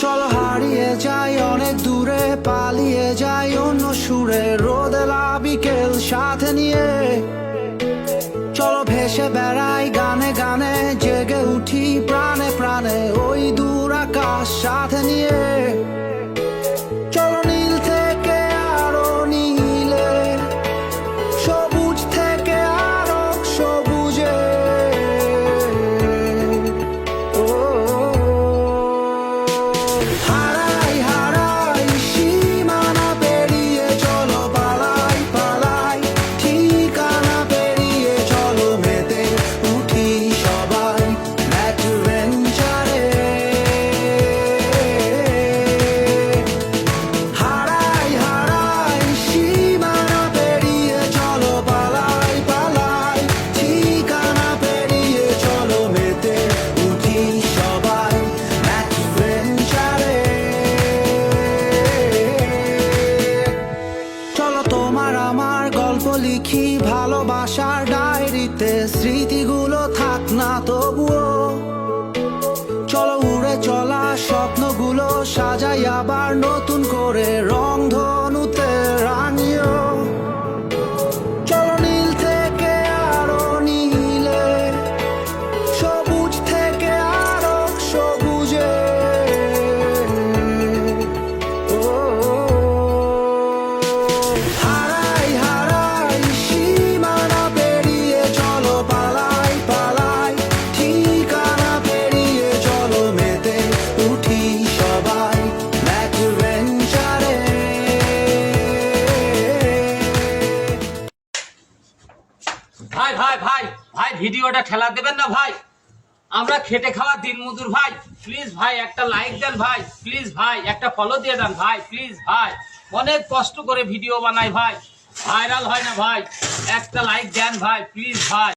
চলো হারিয়ে যাই, অনেক দূরে পালিয়ে যাই, অন্য সুরে রোদেলা বিকেল সাথে নিয়ে। চলো ভেসে Hi, high. লিখি ভালোবাসার ডায়েরিতে, স্মৃতিগুলো থাক না তবুও। চলো উড়ে চলা স্বপ্নগুলো সাজাই আবার নতুন করে রং ধনুতে ভাই ভাই ভাই ভাই, ভিডিওটা ঠেলা দেবেন না ভাই। আমরা খেটে খাওয়া দিন মজুর ভাই। প্লিজ ভাই, একটা লাইক দেন ভাই। প্লিজ ভাই, একটা ফলো দিয়ে দেন ভাই। প্লিজ ভাই, অনেক কষ্ট করে ভিডিও বানাই ভাই। ভাইরাল হয় না ভাই। একটা লাইক দেন ভাই প্লিজ ভাই।